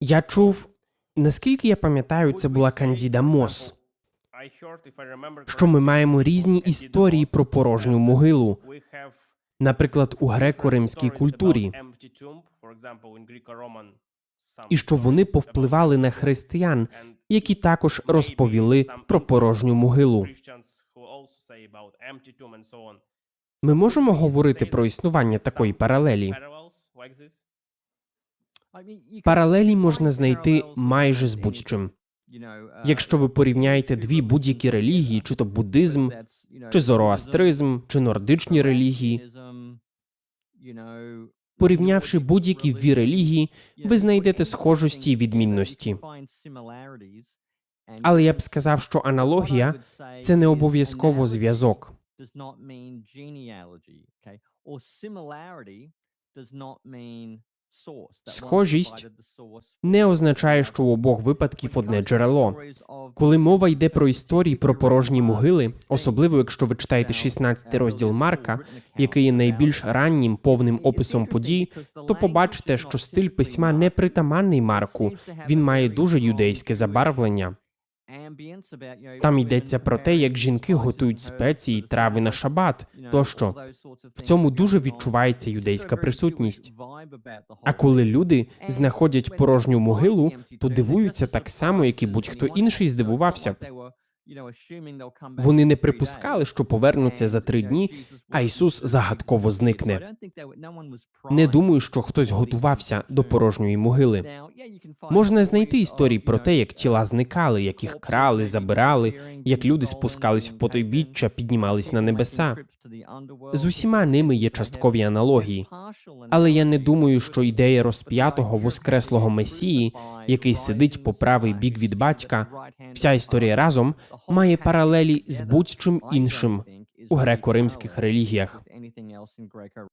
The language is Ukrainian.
Я чув, наскільки я пам'ятаю, це була Кандіда Мос, що ми маємо різні історії про порожню могилу, наприклад, у греко-римській культурі, і що вони повпливали на християн, які також розповіли про порожню могилу. Ми можемо говорити про існування такої паралелі. Паралелі можна знайти майже з будь-чим. Якщо ви порівняєте дві будь-які релігії, чи то буддизм, чи зороастризм, чи нордичні релігії, порівнявши будь-які дві релігії, ви знайдете схожості і відмінності. Але я б сказав, що аналогія це не обов'язково зв'язок. Схожість не означає, що у обох випадків одне джерело. Коли мова йде про історії про порожні могили, особливо якщо ви читаєте 16 розділ Марка, який є найбільш раннім повним описом подій, то побачите, що стиль письма не притаманний Марку, він має дуже юдейське забарвлення. Там йдеться про те, як жінки готують спеції, трави на шабат тощо. В цьому дуже відчувається юдейська присутність. А коли люди знаходять порожню могилу, то дивуються так само, як і будь-хто інший здивувався. Вони не припускали, що повернуться за три дні, а Ісус загадково зникне. Не думаю, що хтось готувався до порожньої могили. Можна знайти історії про те, як тіла зникали, як їх крали, забирали, як люди спускались в потойбіччя, піднімались на небеса. З усіма ними є часткові аналогії. Але я не думаю, що ідея розп'ятого воскреслого месії, який сидить по правий бік від батька, вся історія разом має паралелі з будь-чим іншим у греко-римських релігіях.